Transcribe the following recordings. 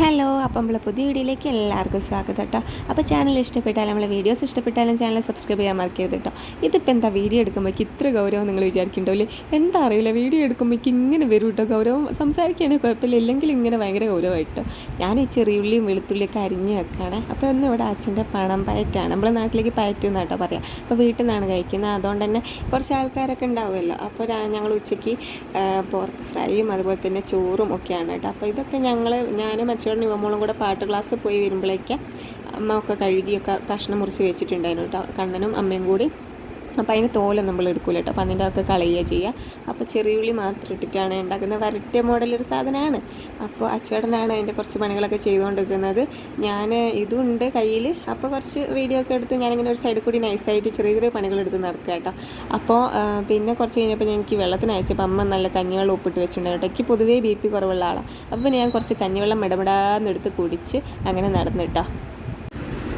Hello അപ്പം നമ്മളെ പുതിയ വീഡിയോയിലേക്ക് എല്ലാവർക്കും സ്വാഗതം കേട്ടോ അപ്പോൾ ചാനൽ ഇഷ്ടപ്പെട്ടാലും നമ്മളെ വീഡിയോസ് ഇഷ്ടപ്പെട്ടാലും ചാനൽ സബ്സ്ക്രൈബ് ചെയ്യാൻ മറക്കരുത് കേട്ടോ ഇതിപ്പോൾ എന്താ വീഡിയോ എടുക്കുമ്പോഴേക്ക് ഇത്ര ഗൗരവം നിങ്ങൾ വിചാരിക്കണ്ടാവില്ലേ എന്താ അറിയില്ല വീഡിയോ എടുക്കുമ്പോഴേക്ക് ഇങ്ങനെ വരും കേട്ടോ ഗൗരവം സംസാരിക്കുകയാണെങ്കിൽ കുഴപ്പമില്ല ഇല്ലെങ്കിൽ ഇങ്ങനെ ഭയങ്കര ഗൗരവമായിട്ടോ ഞാൻ ഈ ചെറിയുള്ളിയും വെളുത്തുള്ളിയൊക്കെ അരിഞ്ഞ് വെക്കുകയാണ് അപ്പോൾ ഒന്ന് ഇവിടെ അച്ഛന്റെ പണം പയറ്റാണ്. നമ്മളെ നാട്ടിലേക്ക് പയറ്റുന്ന കേട്ടോ പറയാം. അപ്പോൾ വീട്ടിൽ നിന്നാണ് കഴിക്കുന്നത്. അതുകൊണ്ട് തന്നെ കുറച്ച് ആൾക്കാരൊക്കെ ഉണ്ടാവുമല്ലോ. അപ്പോൾ ഞങ്ങൾ ഉച്ചയ്ക്ക് പോർക്ക് ഫ്രൈയും അതുപോലെ തന്നെ ചോറും ഒക്കെയാണ് കേട്ടോ അപ്പോൾ ഇതൊക്കെ ഞങ്ങൾ ഞാനും അച്ചോടും യുവമോളും കൂടെ പാട്ട് ക്ലാസ് പോയി വരുമ്പോഴേക്ക് അമ്മ ഒക്കെ കഴുകിയൊക്കെ കഷ്ണം മുറിച്ച് വെച്ചിട്ടുണ്ടായിരുന്നു കേട്ടോ. കണ്ണനും അമ്മയും കൂടി. അപ്പോൾ അതിന് തോല നമ്മൾ എടുക്കില്ല കേട്ടോ. അപ്പോൾ അതിന്റെ അകത്ത് കളയുക ചെയ്യുക. അപ്പോൾ ചെറിയുള്ളി മാത്രം ഇട്ടിട്ടാണ് ഉണ്ടാക്കുന്നത്. വരട്ടിയ മോഡലൊരു സാധനമാണ്. അപ്പോൾ അച്ചേടനാണ് അതിന്റെ കുറച്ച് പണികളൊക്കെ ചെയ്തുകൊണ്ടിരിക്കുന്നത്. ഞാൻ ഇതുണ്ട് കയ്യിൽ. അപ്പോൾ കുറച്ച് വീഡിയോ ഒക്കെ എടുത്ത് ഞാനിങ്ങനെ ഒരു സൈഡിൽ കൂടി നൈസായിട്ട് ചെറിയ ചെറിയ പണികൾ എടുത്ത് നടക്കുക കേട്ടോ. അപ്പോൾ പിന്നെ കുറച്ച് കഴിഞ്ഞപ്പോൾ എനിക്ക് വെള്ളത്തിന് അയച്ചപ്പോൾ അമ്മ നല്ല കഞ്ഞിവെള്ളം ഉപ്പിട്ട് വെച്ചിട്ടുണ്ടായിരുന്നു കേട്ടോ. എനിക്ക് പൊതുവേ ബി പി കുറവുള്ള ആളാണ് അപ്പോൾ ഞാൻ കുറച്ച് കഞ്ഞിവെള്ളം ഇടപെടാന്ന് എടുത്ത് കുടിച്ച് അങ്ങനെ നടന്നു കേട്ടോ.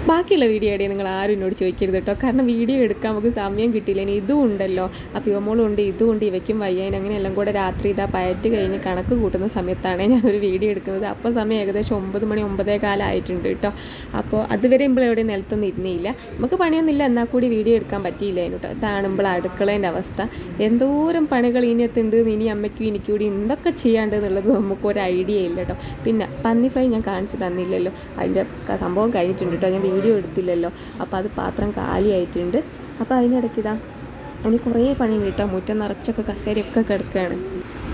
ബാക്കിയുള്ള വീഡിയോ ഇടയിൽ നിങ്ങൾ ആരും എന്നോട് ചോദിക്കരുത് കേട്ടോ. കാരണം വീഡിയോ എടുക്കാൻ നമുക്ക് സമയം കിട്ടിയില്ല. ഇനി ഇതും ഉണ്ടല്ലോ. അപ്പോൾ ഇവമോളും ഉണ്ട് ഇതും ഉണ്ട് ഇവയ്ക്കും വയ്യാൻ അങ്ങനെ എല്ലാം കൂടെ രാത്രി ഇതാ പയറ്റ് കഴിഞ്ഞ് കണക്ക് കൂട്ടുന്ന സമയത്താണ് ഞാനൊരു വീഡിയോ എടുക്കുന്നത്. അപ്പോൾ സമയം ഏകദേശം ഒമ്പത് മണി ഒമ്പതേ കാലമായിട്ടുണ്ട് കേട്ടോ. അപ്പോൾ അതുവരെ എവിടെ നിലത്തൊന്നും ഇരുന്നില്ല. നമുക്ക് പണിയൊന്നുമില്ല. എന്നാൽ കൂടി വീഡിയോ എടുക്കാൻ പറ്റിയില്ല കേട്ടോ. ഇതാണുമ്പോൾ അടുക്കളേന്റെ അവസ്ഥ. എന്തോരം പണികൾ ഇനിയത്തുണ്ട് ഇനി അമ്മയ്ക്കും എനിക്കും കൂടി എന്തൊക്കെ ചെയ്യാണ്ട് എന്നുള്ളത് നമുക്കൊരു ഐഡിയ ഇല്ല കേട്ടോ. പിന്നെ പന്നി ഫ്രൈ ഞാൻ കാണിച്ചു തന്നില്ലല്ലോ. അതിന്റെ സംഭവം കഴിഞ്ഞിട്ടുണ്ട് കേട്ടോ. ഞാൻ വീഡിയോ എടുത്തില്ലല്ലോ. അപ്പോൾ അത് പാത്രം കാലിയായിട്ടുണ്ട്. അപ്പോൾ അതിനിടയ്ക്ക് ഇതാ ഇനി കുറേ പണിയുണ്ട് കേട്ടോ. മുറ്റം നിറച്ചൊക്കെ കസേരയൊക്കെ കിടക്കുകയാണ്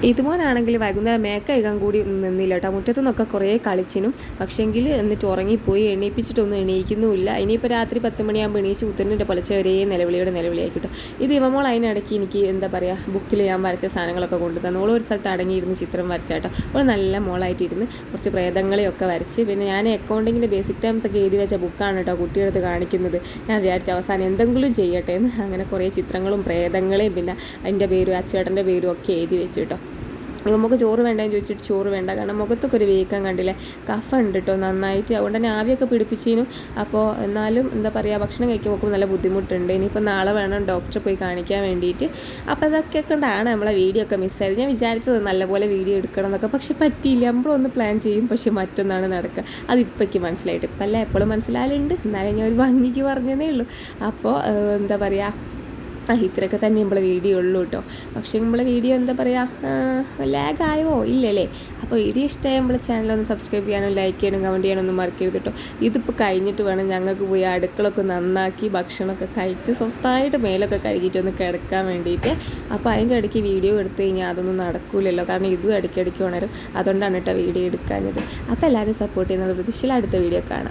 ഇതുപോലാണെങ്കിൽ വൈകുന്നേരം മേക്ക കഴുകാൻ കൂടി നിന്നില്ല കേട്ടോ. മുറ്റത്തു നിന്നൊക്കെ കുറേ കളിച്ചിനും. പക്ഷേങ്കിൽ എന്നിട്ട് ഉറങ്ങിപ്പോയി എണീപ്പിച്ചിട്ടൊന്നും എണീക്കുന്നുമില്ല. ഇനിയിപ്പോൾ രാത്രി പത്ത് മണിയാകുമ്പോൾ എണീച്ച് ഉത്തരന്റെ പൊലച്ച ഒരേ നിലവിളിയുടെ നിലവിളിയായി കിട്ടും ഇത് ഇവമോൾ അതിനിടയ്ക്ക് എനിക്ക് എന്താ പറയുക ബുക്കിൽ ഞാൻ വരച്ച സാധനങ്ങളൊക്കെ കൊണ്ടു തന്നു. ഒരു സ്ഥലത്ത് അടങ്ങിയിരുന്ന് ചിത്രം വരച്ചാട്ടോ അവൾ നല്ല മോളായിട്ടിരുന്ന് കുറച്ച് പ്രേതങ്ങളെയൊക്കെ വരച്ച്. പിന്നെ ഞാൻ അക്കൗണ്ടിങ്ങിന്റെ ബേസിക് ടേംസ് ഒക്കെ എഴുതി വെച്ച ബുക്കാണ് കേട്ടോ കുട്ടിയെടുത്ത് കാണിക്കുന്നത്. ഞാൻ വിചാരിച്ച അവസാനം എന്തെങ്കിലും ചെയ്യട്ടെ എന്ന്. അങ്ങനെ കുറേ ചിത്രങ്ങളും പ്രേതങ്ങളെയും പിന്നെ അതിന്റെ പേരും അച്ചേട്ടന്റെ പേരും ഒക്കെ എഴുതി വെച്ചു കേട്ടോ. നമുക്ക് ചോറ് വേണ്ടെന്ന് ചോദിച്ചിട്ട് ചോറ് വേണ്ട. കാരണം മുഖത്തൊക്കെ ഒരു വീക്കം കണ്ടില്ലേ? കഫ ഉണ്ട് കേട്ടോ നന്നായിട്ട്. അതുകൊണ്ട് തന്നെ ആവിയൊക്കെ പിടിപ്പിച്ചിനും. അപ്പോൾ എന്നാലും എന്താ പറയുക ഭക്ഷണം കഴിക്കാൻ നോക്കുമ്പോൾ നല്ല ബുദ്ധിമുട്ടുണ്ട്. ഇനിയിപ്പോൾ നാളെ വേണം ഡോക്ടറെ പോയി കാണിക്കാൻ വേണ്ടിയിട്ട്. അപ്പോൾ അതൊക്കെ കൊണ്ടാണ് നമ്മളെ വീഡിയോ ഒക്കെ മിസ്സായത് ഞാൻ വിചാരിച്ചത് നല്ലപോലെ വീഡിയോ എടുക്കണം എന്നൊക്കെ. പക്ഷെ പറ്റിയില്ല. നമ്മളൊന്ന് പ്ലാൻ ചെയ്യും. പക്ഷെ മറ്റൊന്നാണ് നടക്കുക അതിപ്പോഴേക്ക് മനസ്സിലായിട്ട്. ഇപ്പം അല്ല എപ്പോഴും മനസ്സിലായാലുണ്ട് എന്നാലും ഞാൻ ഒരു ഭംഗിക്ക് പറഞ്ഞതേ ഉള്ളൂ. അപ്പോൾ എന്താ പറയുക ആ ഇത്രയൊക്കെ തന്നെ നമ്മളെ വീഡിയോ ഉള്ളൂ കേട്ടോ പക്ഷേ നമ്മളെ വീഡിയോ എന്താ പറയുക ലാഗ് ആയോ? ഇല്ലല്ലേ. അപ്പോൾ വീഡിയോ ഇഷ്ടമായ നമ്മളെ ചാനൽ ഒന്ന് സബ്സ്ക്രൈബ് ചെയ്യാനും ലൈക്ക് ചെയ്യാനും കമന്റ് ചെയ്യാനും ഒന്നും മറക്കരുത് കേട്ടോ ഇതിപ്പോൾ കഴിഞ്ഞിട്ട് വേണം ഞങ്ങൾക്ക് പോയി അടുക്കളൊക്കെ നന്നാക്കി ഭക്ഷണമൊക്കെ കഴിച്ച് സ്വസ്ഥമായിട്ട് മേലൊക്കെ കഴുകിയിട്ട് ഒന്ന് കിടക്കാൻ വേണ്ടിയിട്ട്. അപ്പോൾ അതിന്റെ ഇടയ്ക്ക് വീഡിയോ എടുത്തു കഴിഞ്ഞാൽ അതൊന്നും നടക്കില്ലല്ലോ കാരണം ഇതും ഇടയ്ക്കിടയ്ക്ക് ഉണരും. അതുകൊണ്ടാണ് കേട്ടോ വീഡിയോ എടുക്കാഞ്ഞത്. അപ്പോൾ എല്ലാവരും സപ്പോർട്ട് ചെയ്യുന്നത് പ്രതീക്ഷയിൽ അടുത്ത വീഡിയോ കാണാം.